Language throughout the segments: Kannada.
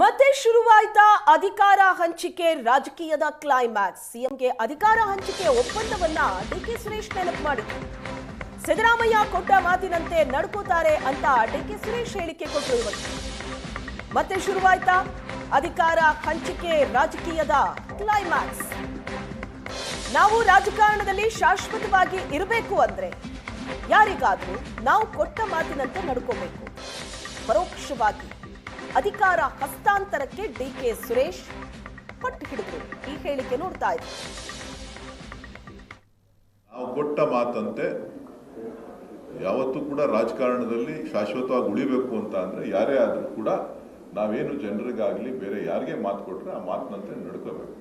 ಮತ್ತೆ ಶುರುವಾಯ್ತಾ ಅಧಿಕಾರ ಹಂಚಿಕೆ ರಾಜಕೀಯದ ಕ್ಲೈಮ್ಯಾಕ್ಸ್ ಸಿಎಂಗೆ ಅಧಿಕಾರ ಹಂಚಿಕೆ ಒಪ್ಪಂದವನ್ನ ಡಿಕೆ ಸುರೇಶ್ ನೆನಪು ಮಾಡಿದ್ರು. ಸಿದ್ದರಾಮಯ್ಯ ಕೊಟ್ಟ ಮಾತಿನಂತೆ ನಡ್ಕೋತಾರೆ ಅಂತ ಡಿಕೆ ಸುರೇಶ್ ಹೇಳಿಕೆ ಕೊಟ್ಟರು ಇವತ್ತು ಮತ್ತೆ ಶುರುವಾಯ್ತಾ ಅಧಿಕಾರ ಹಂಚಿಕೆ ರಾಜಕೀಯದ ಕ್ಲೈಮ್ಯಾಕ್ಸ್ ನಾವು ರಾಜಕಾರಣದಲ್ಲಿ ಶಾಶ್ವತವಾಗಿ ಇರಬೇಕು ಅಂದ್ರೆ ಯಾರಿಗಾದ್ರೂ ನಾವು ಕೊಟ್ಟ ಮಾತಿನಂತೆ ನಡ್ಕೋಬೇಕು. ಪರೋಕ್ಷವಾಗಿ. ಅಧಿಕಾರ ಹಸ್ತಾಂತರಕ್ಕೆ ಡಿಕೆ ಸುರೇಶ್ ಪಟ್ಟು ಹಿಡಿದ್ರು ಈ ಹೇಳಿಕೆ ನೋಡ್ತಾ ಇದ್ರು ನಾವು ಕೊಟ್ಟ ಮಾತಂತೆ, ಯಾವತ್ತೂ ಕೂಡ ರಾಜಕಾರಣದಲ್ಲಿ ಶಾಶ್ವತವಾಗಿ ಉಳಿಬೇಕು ಅಂತ ಅಂದ್ರೆ ಯಾರೇ ಆದರೂ ಕೂಡ ನಾವೇನು ಜನರಿಗಾಗಲಿ ಬೇರೆ ಯಾರಿಗೆ ಮಾತು ಕೊಟ್ಟರೆ ಆ ಮಾತಿನಂತೆ ನಡ್ಕೋಬೇಕು.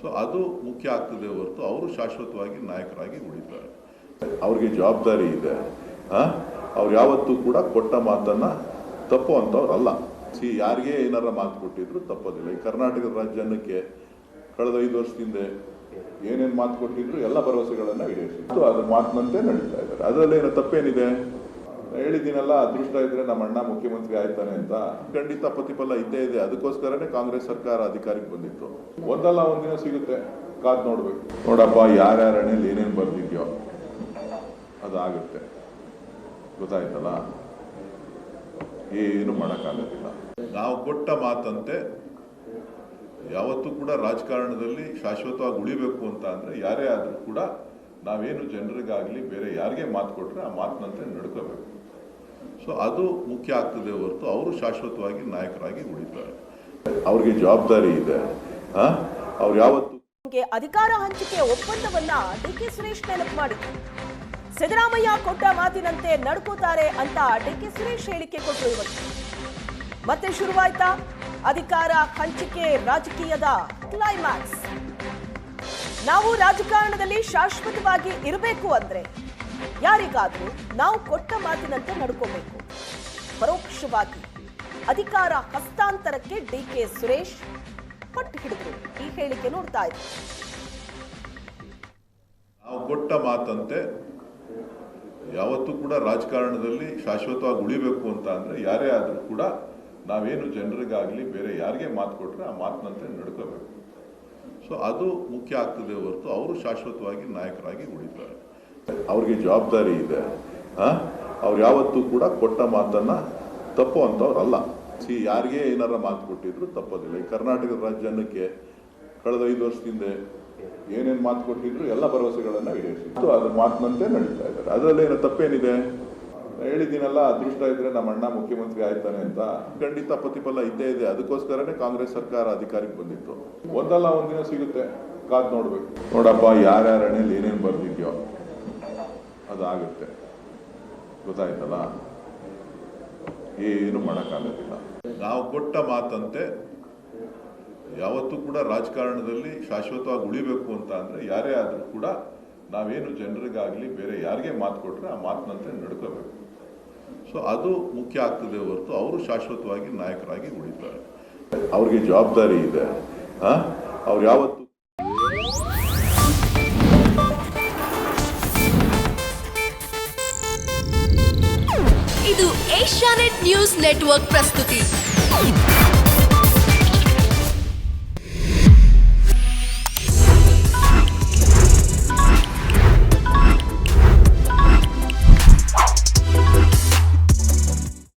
ಸೊ ಅದು ಮುಖ್ಯ ಆಗ್ತದೆ ಹೊರತು ಅವರು ಶಾಶ್ವತವಾಗಿ ನಾಯಕರಾಗಿ ಉಳಿತಾರೆ. ಅವ್ರಿಗೆ ಜವಾಬ್ದಾರಿ ಇದೆ? ಅವ್ರು ಯಾವತ್ತೂ ಕೂಡ ಕೊಟ್ಟ ಮಾತನ್ನ ತಪ್ಪು ಅಂತವ್ರು ಅಲ್ಲ ಸಿ ಯಾರಿಗೆ ಏನಾರ ಮಾತು ಕೊಟ್ಟಿದ್ರು ತಪ್ಪೋದಿಲ್ಲ. ಈ ಕರ್ನಾಟಕದ ರಾಜ್ಯ ಜನಕ್ಕೆ ಕಳೆದ ಐದು ವರ್ಷದಿಂದ ಏನೇನು ಮಾತು ಕೊಟ್ಟಿದ್ರು ಎಲ್ಲ ಭರವಸೆಗಳನ್ನ ಈಡೇರಿಸಿತ್ತು ಅದ್ರ ಮಾತಿನಂತೆ ನಡೀತಾ ಇದ್ದಾರೆ. ಅದರಲ್ಲಿ ಏನೋ ತಪ್ಪೇನಿದೆ ಹೇಳಿದ್ದೀನಲ್ಲ, ಅದೃಷ್ಟ ಇದ್ರೆ ನಮ್ಮ ಅಣ್ಣ ಮುಖ್ಯಮಂತ್ರಿ ಆಯ್ತಾನೆ ಅಂತ. ಖಂಡಿತ ಪ್ರತಿಫಲ ಇದ್ದೇ ಇದೆ. ಅದಕ್ಕೋಸ್ಕರನೇ ಕಾಂಗ್ರೆಸ್ ಸರ್ಕಾರ ಅಧಿಕಾರಕ್ಕೆ ಬಂದಿತ್ತು. ಒಂದಲ್ಲ ಒಂದಿನ ಸಿಗುತ್ತೆ. ಕಾದ್ ನೋಡ್ಬೇಕು. ನೋಡಪ್ಪ, ಯಾರ್ಯಾರ ಹಣೆಯಲ್ಲಿ ಏನೇನು ಬರ್ದಿದ್ಯೋ ಅದಾಗುತ್ತೆ. ಗೊತ್ತಾಯ್ತಲ್ಲ? ಏನು ಮಾಡೋಕ್ಕಾಗೋದಿಲ್ಲ. ನಾವು ಕೊಟ್ಟ ಮಾತಂತೆ ಯಾವತ್ತೂ ಕೂಡ ರಾಜಕಾರಣದಲ್ಲಿ ಶಾಶ್ವತವಾಗಿ ಉಳಿಬೇಕು ಅಂತ ಅಂದರೆ ಯಾರೇ ಆದರೂ ಕೂಡ ನಾವೇನು ಜನರಿಗಾಗಲಿ ಬೇರೆ ಯಾರಿಗೆ ಮಾತು ಕೊಟ್ಟರೆ ಆ ಮಾತಿನಂತೆ ನಡ್ಕೋಬೇಕು. ಸೊ ಅದು ಮುಖ್ಯ ಆಗ್ತದೆ ಹೊರತು ಅವರು ಶಾಶ್ವತವಾಗಿ ನಾಯಕರಾಗಿ ಉಳಿತಾರೆ. ಅವ್ರಿಗೆ ಜವಾಬ್ದಾರಿ ಇದೆ? ಅವ್ರು ಯಾವತ್ತು ಅಧಿಕಾರ ಹಂಚಿಕೆ ಒಪ್ಪಂದವನ್ನ ಡಿಕೆ ಸುರೇಶ್ ನೆನಪು ಮಾಡಿದ್ರು. ಸಿದ್ದರಾಮಯ್ಯ ಕೊಟ್ಟ ಮಾತಿನಂತೆ ನಡ್ಕೋತಾರೆ ಅಂತ ಡಿಕೆ ಸುರೇಶ್ ಹೇಳಿಕೆ ಕೊಟ್ಟರು ಇವತ್ತು. ಮತ್ತೆ ಶುರುವಾಯ್ತಾ? ಅಧಿಕಾರ ಹಂಚಿಕೆ ರಾಜಕೀಯದ ಕ್ಲೈಮ್ಯಾಕ್ಸ್ ನಾವು ರಾಜಕಾರಣದಲ್ಲಿ ಶಾಶ್ವತವಾಗಿ ಇರಬೇಕು ಅಂದ್ರೆ ಯಾರಿಗಾದ್ರೂ ನಾವು ಕೊಟ್ಟ ಮಾತಿನಂತೆ ನಡ್ಕೋಬೇಕು. ಪರೋಕ್ಷವಾಗಿ ಅಧಿಕಾರ ಹಸ್ತಾಂತರಕ್ಕೆ ಡಿ ಕೆ ಸುರೇಶ್ ಪಟ್ಟು ಹಿಡಿದ್ರು ಈ ಹೇಳಿಕೆ ನೋಡ್ತಾ ಇದ್ರು. ನಾವು ಕೊಟ್ಟ ಮಾತಂತೆ ಯಾವತ್ತೂ ಕೂಡ ರಾಜಕಾರಣದಲ್ಲಿ ಶಾಶ್ವತವಾಗಿ ಉಳಿಬೇಕು ಅಂತ ಅಂದರೆ ಯಾರೇ ಆದರೂ ಕೂಡ ನಾವೇನು ಜನರಿಗಾಗಲಿ ಬೇರೆ ಯಾರಿಗೆ ಮಾತು ಕೊಟ್ಟರೆ ಆ ಮಾತಿನಂತೆ ನಡ್ಕೋಬೇಕು. ಸೊ ಅದು ಮುಖ್ಯ ಆಗ್ತದೆ ಹೊರತು ಅವರು ಶಾಶ್ವತವಾಗಿ ನಾಯಕರಾಗಿ ಉಳಿತಾರೆ. ಅವ್ರಿಗೆ ಜವಾಬ್ದಾರಿ ಇದೆ. ಅವ್ರು ಯಾವತ್ತೂ ಕೂಡ ಕೊಟ್ಟ ಮಾತನ್ನು ತಪ್ಪು ಅಂತವ್ರಲ್ಲ. ಸಿ, ಯಾರಿಗೆ ಏನಾರ ಮಾತು ಕೊಟ್ಟಿದ್ರು ತಪ್ಪೋದಿಲ್ಲ. ಈ ಕರ್ನಾಟಕದ ರಾಜ್ಯ ಜನಕ್ಕೆ ಕಳೆದ ಐದು ವರ್ಷದಿಂದ ಏನೇನು ಮಾತು ಕೊಟ್ಟಿದ್ರು ಎಲ್ಲ ಭರವಸೆಗಳನ್ನ ಈಡೇರಿಸಿತ್ತು ಅದ್ರ ಮಾತಿನಂತೆ ನಡೀತಾ ಇದ್ದಾರೆ. ಅದರಲ್ಲೇನು ತಪ್ಪೇನಿದೆ? ಹೇಳಿದ್ದೀನಲ್ಲ, ಅದೃಷ್ಟ ಇದ್ರೆ ನಮ್ಮ ಅಣ್ಣ ಮುಖ್ಯಮಂತ್ರಿ ಆಯ್ತಾನೆ ಅಂತ ಖಂಡಿತ ಪ್ರತಿಫಲ ಇದ್ದೇ ಇದೆ. ಅದಕ್ಕೋಸ್ಕರನೇ ಕಾಂಗ್ರೆಸ್ ಸರ್ಕಾರ ಅಧಿಕಾರಕ್ಕೆ ಬಂದಿತ್ತು. ಒಂದಲ್ಲ ಒಂದಿನ ಸಿಗುತ್ತೆ. ಕಾದ್ ನೋಡ್ಬೇಕು. ನೋಡಪ್ಪ, ಯಾರ್ಯಾರ ಹಣೆಯಲ್ಲಿ ಏನೇನು ಬರ್ದಿದ್ಯೋ ಅದಾಗುತ್ತೆ. ಗೊತ್ತಾಯ್ತಲ್ಲ? ಏನು ಮಾಡೋಕ್ಕಾಗೋದಿಲ್ಲ. ನಾವು ಕೊಟ್ಟ ಮಾತಂತೆ ಯಾವತ್ತೂ ಕೂಡ ರಾಜಕಾರಣದಲ್ಲಿ ಶಾಶ್ವತವಾಗಿ ಉಳಿಬೇಕು ಅಂತ ಅಂದರೆ ಯಾರೇ ಆದರೂ ಕೂಡ ನಾವೇನು ಜನರಿಗಾಗಲಿ ಬೇರೆ ಯಾರಿಗೆ ಮಾತು ಕೊಟ್ಟರೆ ಆ ಮಾತಿನಂತೆ ನಡ್ಕೋಬೇಕು. ಸೊ ಅದು ಮುಖ್ಯ ಆಗ್ತದೆ ಹೊರತು ಅವರು ಶಾಶ್ವತವಾಗಿ ನಾಯಕರಾಗಿ ಉಳಿತಾರೆ. ಅವ್ರಿಗೆ ಜವಾಬ್ದಾರಿ ಇದೆ? ಅವ್ರು ಯಾವತ್ತು ಇದು ಏಷ್ಯಾನೆಟ್ ನ್ಯೂಸ್ ನೆಟ್ವರ್ಕ್ ಪ್ರಸ್ತುತಿ.